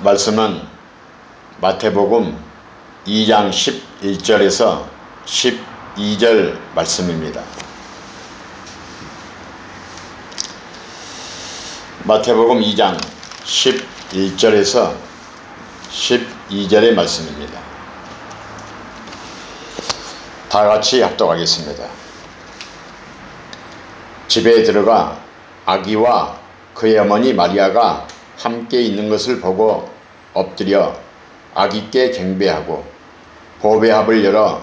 말씀은 마태복음 2장 11절에서 12절 말씀입니다. 마태복음 2장 11절에서 12절의 말씀입니다. 다 같이 합독하겠습니다. 집에 들어가 아기와 그의 어머니 마리아가 함께 있는 것을 보고 엎드려 아기께 경배하고 보배합을 열어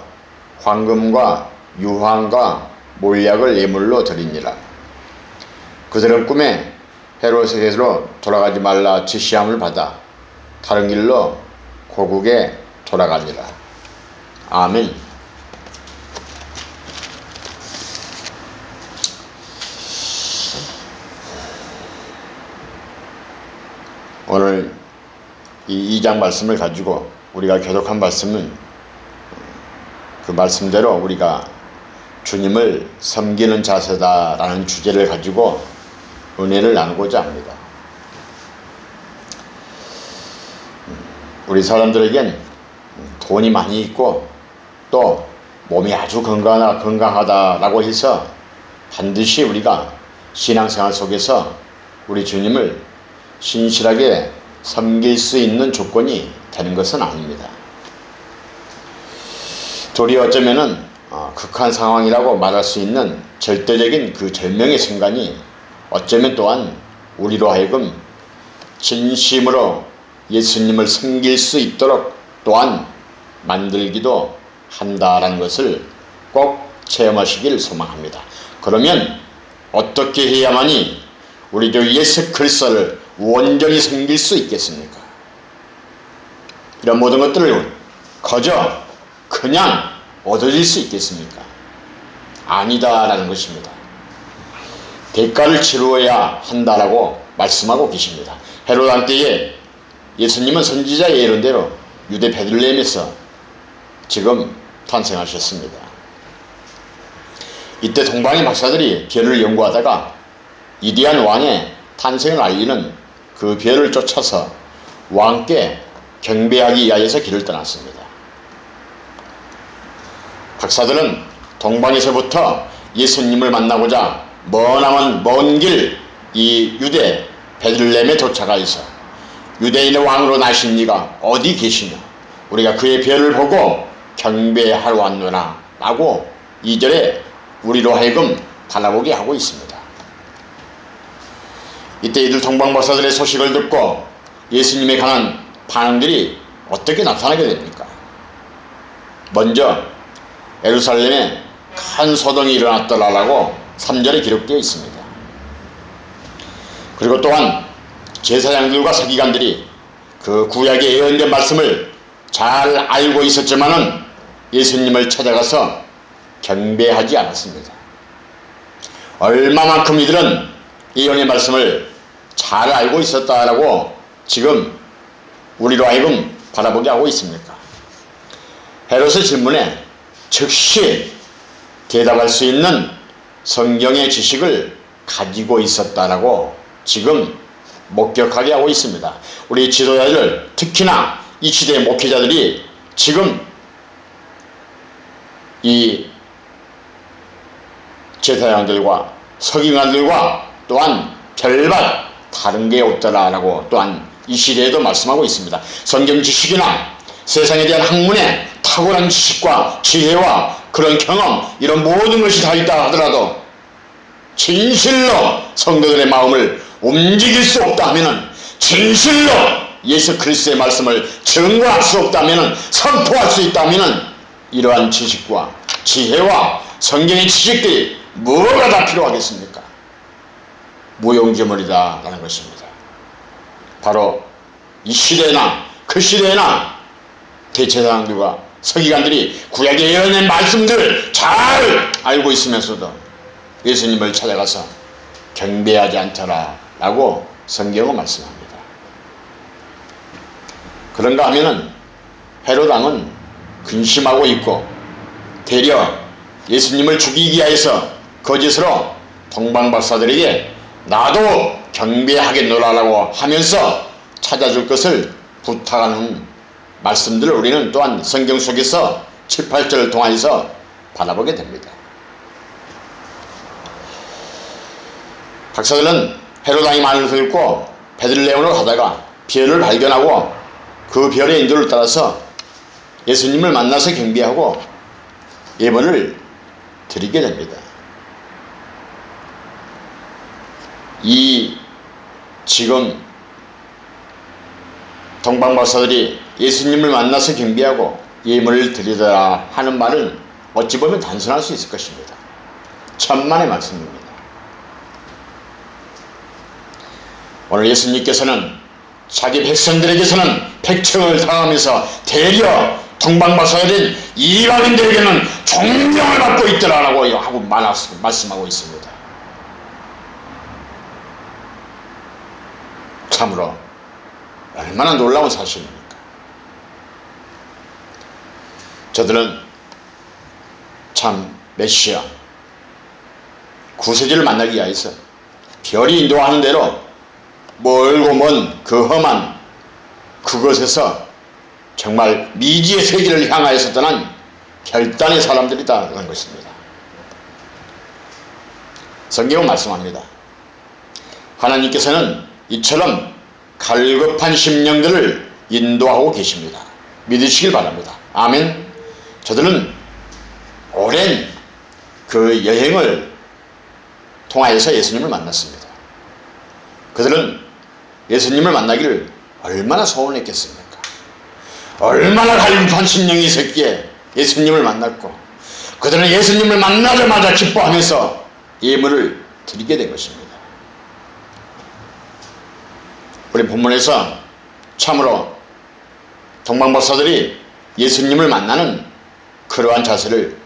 황금과 유황과 몰약을 예물로 드리니라. 그들은 꿈에 헤롯에게로 돌아가지 말라 지시함을 받아 다른 길로 고국에 돌아가니라. 아멘. 오늘 이 2장 말씀을 가지고 우리가 교독한 말씀은 그 말씀대로 우리가 주님을 섬기는 자세다라는 주제를 가지고 은혜를 나누고자 합니다. 우리 사람들에겐 돈이 많이 있고 또 몸이 아주 건강하, 건강하다라고 해서 반드시 우리가 신앙생활 속에서 우리 주님을 신실하게 섬길 수 있는 조건이 되는 것은 아닙니다. 도리 어쩌면은 어, 극한 상황이라고 말할 수 있는 절대적인 그 절명의 순간이 어쩌면 또한 우리로 하여금 진심으로 예수님을 섬길 수 있도록 또한 만들기도 한다라는 것을 꼭 체험하시길 소망합니다. 그러면 어떻게 해야만이 우리도 예수 그리스도를 온전히 섬길 수 있겠습니까? 이런 모든 것들을 거저 그냥 얻어질 수 있겠습니까? 아니다라는 것입니다. 대가를 치루어야 한다라고 말씀하고 계십니다. 헤로단 때에 예수님은 선지자의 예언대로 유대 베들레헴에서 지금 탄생하셨습니다. 이때 동방의 박사들이 별을 연구하다가 이디안 왕의 탄생을 알리는 그 별을 쫓아서 왕께 경배하기 위하여서 길을 떠났습니다. 박사들은 동방에서부터 예수님을 만나고자 머나먼 먼 길 이 유대 베들렘에 도착하여서 유대인의 왕으로 나신 이가 어디 계시냐 우리가 그의 별을 보고 경배하러 왔노라 라고 이절에 우리로 하여금 바라보게 하고 있습니다. 이때 이들 동방박사들의 소식을 듣고 예수님에 관한 반응들이 어떻게 나타나게 됩니까? 먼저 에루살렘에 큰 소동이 일어났더라라고 3절에 기록되어 있습니다. 그리고 또한 제사장들과 서기관들이 그 구약의 예언된 말씀을 잘 알고 있었지만은 예수님을 찾아가서 경배하지 않았습니다. 얼마만큼 이들은 예언의 말씀을 잘 알고 있었다라고 지금 우리로 하여금 바라보게 하고 있습니까? 헤롯의 질문에 즉시 대답할 수 있는 성경의 지식을 가지고 있었다라고 지금 목격하게 하고 있습니다. 우리 지도자들 특히나 이 시대의 목회자들이 지금 이 제사장들과 서기관들과 또한 별반 다른 게 없더라라고 또한 이 시대에도 말씀하고 있습니다. 성경 지식이나 세상에 대한 학문에 탁월한 지식과 지혜와 그런 경험 이런 모든 것이 다 있다 하더라도 진실로 성도들의 마음을 움직일 수 없다 하면은 진실로 예수 그리스도의 말씀을 증거할 수 없다 하면은 선포할 수 있다 하면은 이러한 지식과 지혜와 성경의 지식들이 뭐가 다 필요하겠습니까? 무용지물이다 라는 것입니다. 바로 이 시대나 그 시대나 대체사장들과 서기관들이 구약의 예언의 말씀들을 잘 알고 있으면서도 예수님을 찾아가서 경배하지 않더라 라고 성경은 말씀합니다. 그런가 하면은 헤로당은 근심하고 있고 되려 예수님을 죽이기 위해서 거짓으로 동방박사들에게 나도 경배하겠노라라고 하면서 찾아줄 것을 부탁하는 말씀들을 우리는 또한 성경 속에서 7, 8절을 통하여서 바라보게 됩니다. 박사들은 헤로당이 말을 듣고 베들레헴으로 가다가 별을 발견하고 그 별의 인도를 따라서 예수님을 만나서 경배하고 예번을 드리게 됩니다. 이 지금 동방박사들이 예수님을 만나서 경배하고 예물을 드리더라 하는 말은 어찌 보면 단순할 수 있을 것입니다. 천만의 말씀입니다. 오늘 예수님께서는 자기 백성들에게서는 백청을 당하면서 대려 동방박사들인 이방인들에게는 존경을 받고 있더라라고 하고 말씀하고 있습니다. 참으로 얼마나 놀라운 사실입니까? 저들은 참 메시아 구세주를 만나기 위해서 별이 인도하는 대로 멀고 먼 그 험한 그것에서 정말 미지의 세계를 향하여서 떠난 결단의 사람들이다는 것입니다. 성경은 말씀합니다. 하나님께서는 이처럼 갈급한 심령들을 인도하고 계십니다. 믿으시길 바랍니다. 아멘. 저들은 오랜 그 여행을 통하여서 예수님을 만났습니다. 그들은 예수님을 만나기를 얼마나 소원했겠습니까? 얼마나 갈급한 심령이 있었기에 예수님을 만났고 그들은 예수님을 만나자마자 기뻐하면서 예물을 드리게 된 것입니다. 우리 본문에서 참으로 동방박사들이 예수님을 만나는 그러한 자세를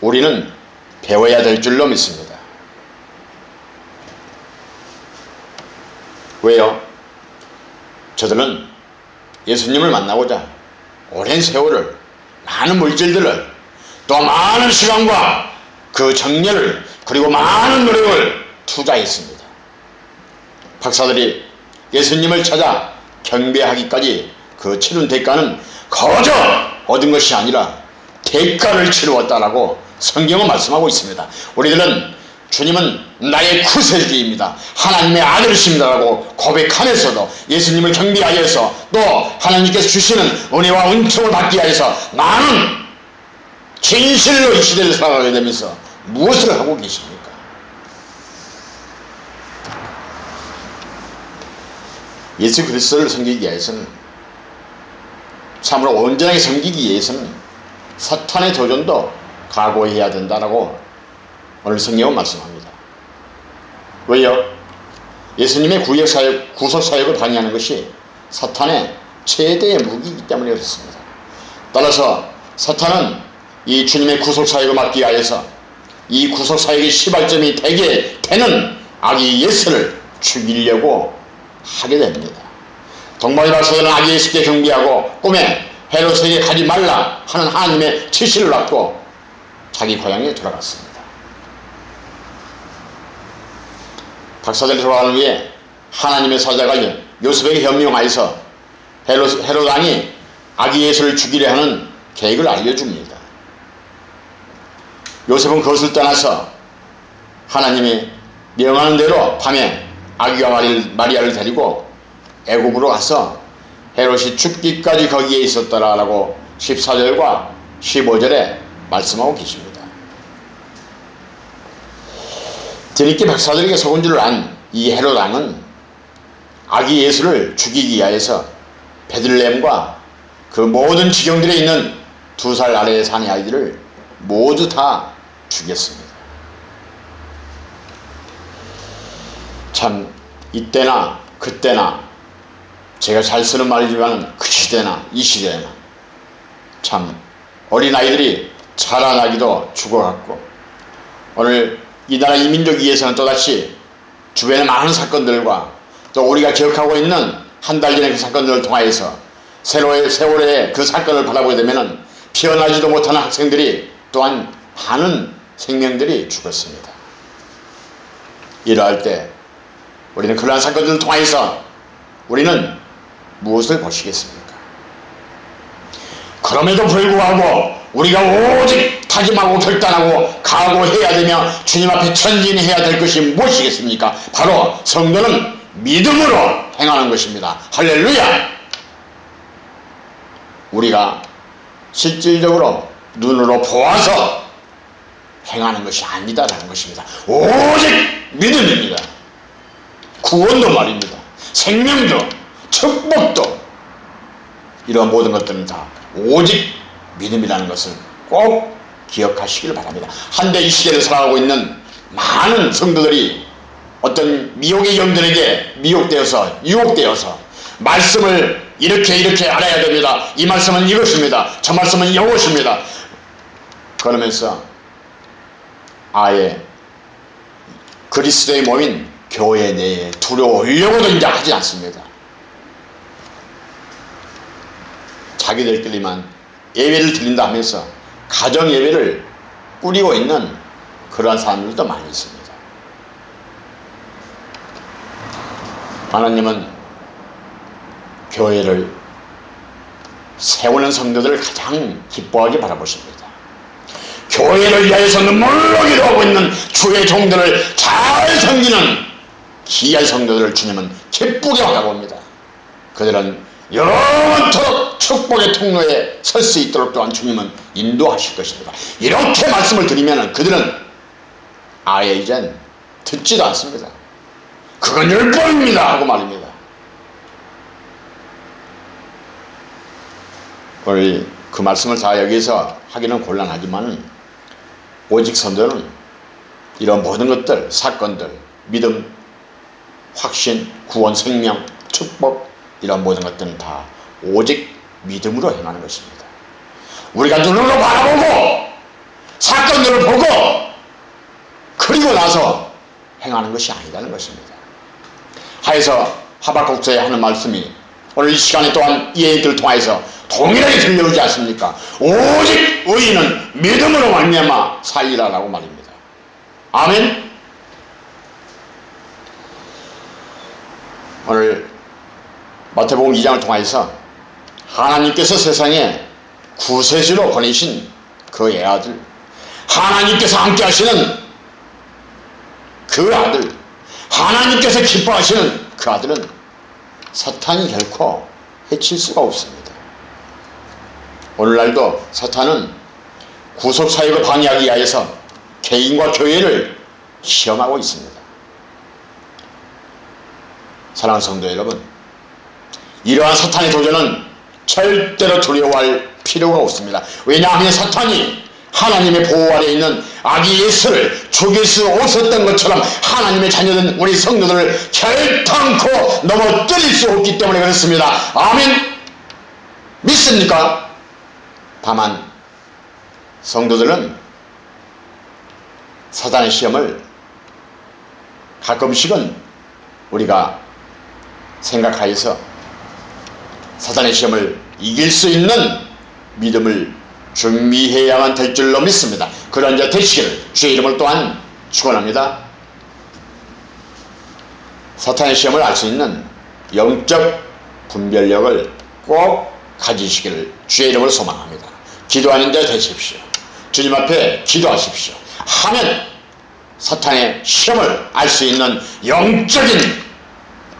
우리는 배워야 될 줄로 믿습니다. 왜요? 저들은 예수님을 만나고자 오랜 세월을 많은 물질들을 또 많은 시간과 그 정열을 그리고 많은 노력을 투자했습니다. 박사들이 예수님을 찾아 경배하기까지 그 치른 대가는 거저 얻은 것이 아니라 대가를 치루었다라고 성경은 말씀하고 있습니다. 우리들은 주님은 나의 구세주입니다. 하나님의 아들이십니다라고 고백하면서도 예수님을 경배하여서 또 하나님께서 주시는 은혜와 은총을 받기 위해서 많은 진실로 이 시대를 살아가게 되면서 무엇을 하고 계십니까? 예수 그리스도를 섬기기 위해서는 참으로 온전하게 섬기기 위해서는 사탄의 도전도 각오해야 된다라고 오늘 성경은 말씀합니다. 왜요? 예수님의 구역 사역, 구속 사역을 방해하는 것이 사탄의 최대의 무기이기 때문에 그렇습니다. 따라서 사탄은 이 주님의 구속 사역을 막기 위해서 이 구속 사역의 시발점이 되게 되는 아기 예수를 죽이려고 하게 됩니다. 동방의 박사들은 아기 예수께 경비하고 꿈에 헤롯에게 가지 말라 하는 하나님의 지시를 받고 자기 고향에 돌아갔습니다. 박사들이 돌아가는 후에 하나님의 사자가 요셉에게 현명하여서 헤롯, 왕이 아기 예수를 죽이려 하는 계획을 알려줍니다. 요셉은 그것을 떠나서 하나님이 명하는 대로 밤에 아기와 마리아를 데리고 애굽으로 가서 헤롯이 죽기까지 거기에 있었더라라고 14절과 15절에 말씀하고 계십니다. 드니께 백사들에게 속은 줄 안 이 헤롯 왕은 아기 예수를 죽이기 위하여서 베들레헴과 그 모든 지경들에 있는 두 살 아래에 사는 아이들을 모두 다 죽였습니다. 참 이때나 그때나 제가 잘 쓰는 말이지만 그 시대나 이 시대나 참 어린아이들이 자라나기도 죽어갔고 오늘 이 나라 이민족 위해서는 또다시 주변의 많은 사건들과 또 우리가 기억하고 있는 한 달 전의 그 사건들을 통하여서 세월의, 세월의 그 사건을 바라보게 되면 피어나지도 못하는 학생들이 또한 많은 생명들이 죽었습니다. 이러할 때 우리는 그러한 사건들을 통하여서 우리는 무엇을 보시겠습니까? 그럼에도 불구하고 우리가 오직 다짐하고 결단하고 각오해야 되며 주님 앞에 천진해야 될 것이 무엇이겠습니까? 바로 성도는 믿음으로 행하는 것입니다. 할렐루야! 우리가 실질적으로 눈으로 보아서 행하는 것이 아니다라는 것입니다. 오직 믿음입니다. 구원도 말입니다. 생명도, 축복도, 이러한 모든 것들은 다 오직 믿음이라는 것을 꼭 기억하시길 바랍니다. 한데 이 시대를 살아가고 있는 많은 성도들이 어떤 미혹의 영들에게 미혹되어서 유혹되어서 말씀을 이렇게 이렇게 알아야 됩니다. 이 말씀은 이것입니다. 저 말씀은 이것입니다. 그러면서 아예 그리스도의 몸인 교회 내에 들어오려고든지 하지 않습니다. 자기들끼리만 예배를 드린다 하면서 가정 예배를 꾸리고 있는 그러한 사람들도 많이 있습니다. 하나님은 교회를 세우는 성도들을 가장 기뻐하게 바라보십니다. 교회를 위하여서 눈물로 기도하고 있는 주의 종들을 잘 섬기는 귀한 성도들을 주님은 기쁘게 바라봅니다. 그들은 영원토록 축복의 통로에 설 수 있도록 또한 주님은 인도하실 것입니다. 이렇게 말씀을 드리면 그들은 아예 이젠 듣지도 않습니다. 그건 율법입니다 하고 말입니다. 우리 그 말씀을 다 여기서 하기는 곤란하지만 오직 선도는 이런 모든 것들, 사건들, 믿음, 확신, 구원, 생명, 축복 이런 모든 것들은 다 오직 믿음으로 행하는 것입니다. 우리가 눈으로 바라보고 사건들을 보고 그리고 나서 행하는 것이 아니라는 것입니다. 하여서 하박국서에 하는 말씀이 오늘 이 시간에 또한 이 얘기를 통해서 동일하게 들려오지 않습니까? 오직 의인은 믿음으로 말미암아 살리라라고 말입니다. 아멘. 오늘 마태복음 2장을 통해서 하나님께서 세상에 구세주로 보내신 그 애아들 하나님께서 함께 하시는 그 아들 하나님께서 기뻐하시는 그 아들은 사탄이 결코 해칠 수가 없습니다. 오늘날도 사탄은 구속사역을 방해하기 위하여서 개인과 교회를 시험하고 있습니다. 사랑하는 성도 여러분, 이러한 사탄의 도전은 절대로 두려워할 필요가 없습니다. 왜냐하면 사탄이 하나님의 보호 아래 있는 아기 예수를 죽일 수 없었던 것처럼 하나님의 자녀된 우리 성도들을 결탄코 넘어뜨릴 수 없기 때문에 그렇습니다. 아멘. 믿습니까? 다만 성도들은 사단의 시험을 가끔씩은 우리가 생각하여서 사단의 시험을 이길 수 있는 믿음을 준비해야만 될 줄로 믿습니다. 그런 자 되시기를 주의 이름을 또한 축원합니다. 사탄의 시험을 알 수 있는 영적 분별력을 꼭 가지시기를 주의 이름으로 소망합니다. 기도하는 데 되십시오. 주님 앞에 기도하십시오. 하면 사탄의 시험을 알 수 있는 영적인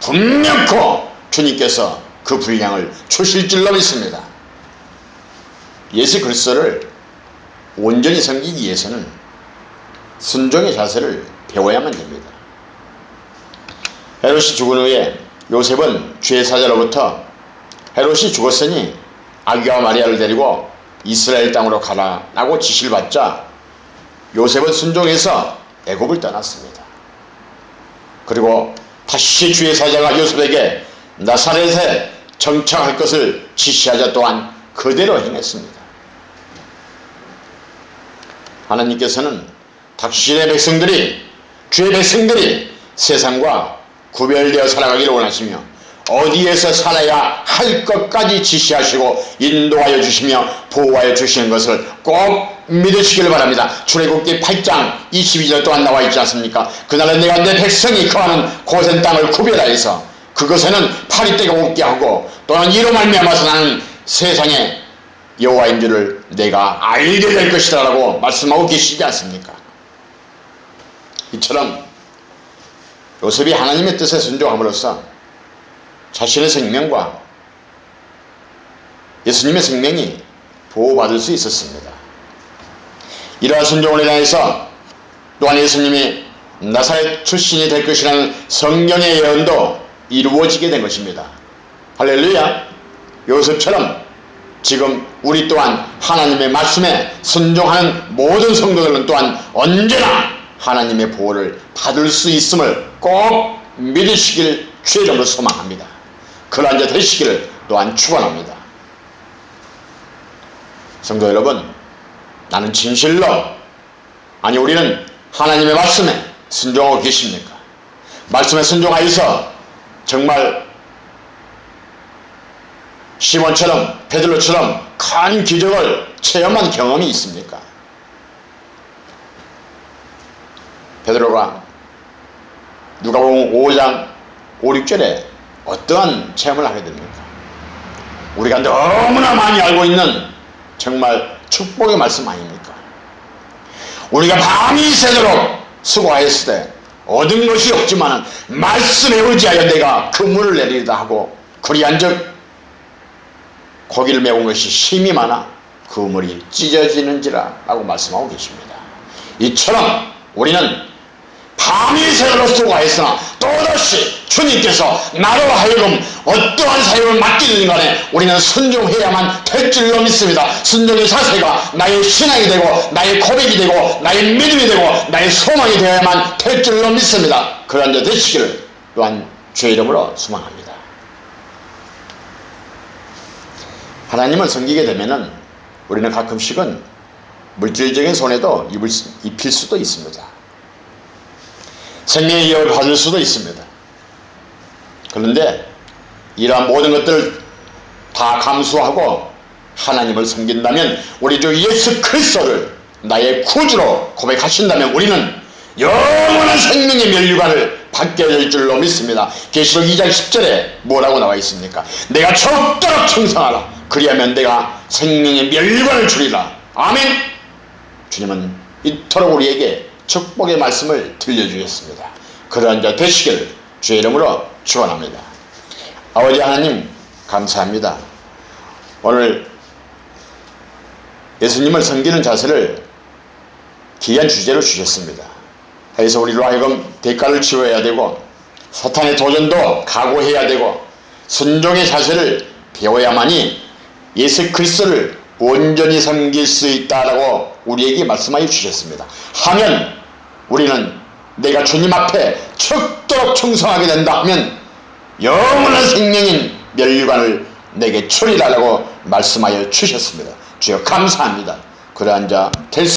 분명코 주님께서 그 분량을 주실 줄로 믿습니다. 예수 그리스도를 온전히 섬기기 위해서는 순종의 자세를 배워야만 됩니다. 헤롯이 죽은 후에 요셉은 죄 사자로부터 헤롯이 죽었으니 아기와 마리아를 데리고 이스라엘 땅으로 가라라고 지시를 받자 요셉은 순종해서 애굽을 떠났습니다. 그리고 다시 주의 사자가 요셉에게 나사렛에 정착할 것을 지시하자 또한 그대로 행했습니다. 하나님께서는 당신의 백성들이 주의 백성들이 세상과 구별되어 살아가기를 원하시며 어디에서 살아야 할 것까지 지시하시고 인도하여 주시며 보호하여 주시는 것을 꼭 믿으시길 바랍니다. 출애굽기 8장 22절 또한 나와 있지 않습니까? 그날은 내가 내 백성이 거하는 고센 땅을 구별하여서 그것에는 파리떼가 없게 하고 또는 이로 말미암아서 나는 세상에 여호와인 줄을 내가 알게 될 것이다 라고 말씀하고 계시지 않습니까? 이처럼 요셉이 하나님의 뜻에 순종함으로써 자신의 생명과 예수님의 생명이 보호받을 수 있었습니다. 이러한 순종을 인하여서 또한 예수님이 나사렛 출신이 될 것이라는 성경의 예언도 이루어지게 된 것입니다. 할렐루야! 요셉처럼 지금 우리 또한 하나님의 말씀에 순종하는 모든 성도들은 또한 언제나 하나님의 보호를 받을 수 있음을 꼭 믿으시길 주의 이름으로 소망합니다. 그러한 자 되시기를 또한 축원합니다. 성도 여러분, 나는 진실로 아니 우리는 하나님의 말씀에 순종하고 계십니까? 말씀에 순종하여서 정말 시몬처럼 베들로처럼 큰 기적을 체험한 경험이 있습니까? 베드로가 누가복음 5장 5, 6절에 어떠한 체험을 하게 됩니까? 우리가 너무나 많이 알고 있는 정말 축복의 말씀 아닙니까? 우리가 밤이 새도록 수고하였을 때 얻은 것이 없지만 말씀에 의지하여 내가 그물을 내리다 하고 그리한즉 고기를 메운 것이 힘이 많아 그물이 찢어지는지라 라고 말씀하고 계십니다. 이처럼 우리는 밤이 새도록 수고하였으나 또다시 주님께서 나로 하여금 어떠한 사역을 맡기든 간에 우리는 순종해야만 될 줄로 믿습니다. 순종의 자세가 나의 신앙이 되고 나의 고백이 되고 나의 믿음이 되고 나의 소망이 되어야만 될 줄로 믿습니다. 그러한 자 되시기를 또한 주의 이름으로 소망합니다. 하나님을 섬기게 되면은 우리는 가끔씩은 물질적인 손해도 입을 수- 입힐 수도 있습니다. 생명의 위협을 받을 수도 있습니다. 그런데 이러한 모든 것들을 다 감수하고 하나님을 섬긴다면 우리 주 예수 그리스도를 나의 구주로 고백하신다면 우리는 영원한 생명의 면류관을 받게 될 줄로 믿습니다. 계시록 2장 10절에 뭐라고 나와 있습니까? 내가 적도록 청성하라. 그리하면 내가 생명의 면류관을 주리라. 아멘. 주님은 이토록 우리에게 축복의 말씀을 들려주셨습니다. 그러한 자 되시길 주의 이름으로 축원합니다. 아버지 하나님 감사합니다. 오늘 예수님을 섬기는 자세를 귀한 주제로 주셨습니다. 그래서 우리로 하여금 대가를 치러야 되고 사탄의 도전도 각오해야 되고 순종의 자세를 배워야만이 예수 그리스도를 온전히 섬길 수 있다라고 우리에게 말씀하여 주셨습니다. 하면 우리는 내가 주님 앞에 척도록 충성하게 된다 하면 영원한 생명인 멸류관을 내게 주리라라고 말씀하여 주셨습니다. 주여 감사합니다. 그러한 자 될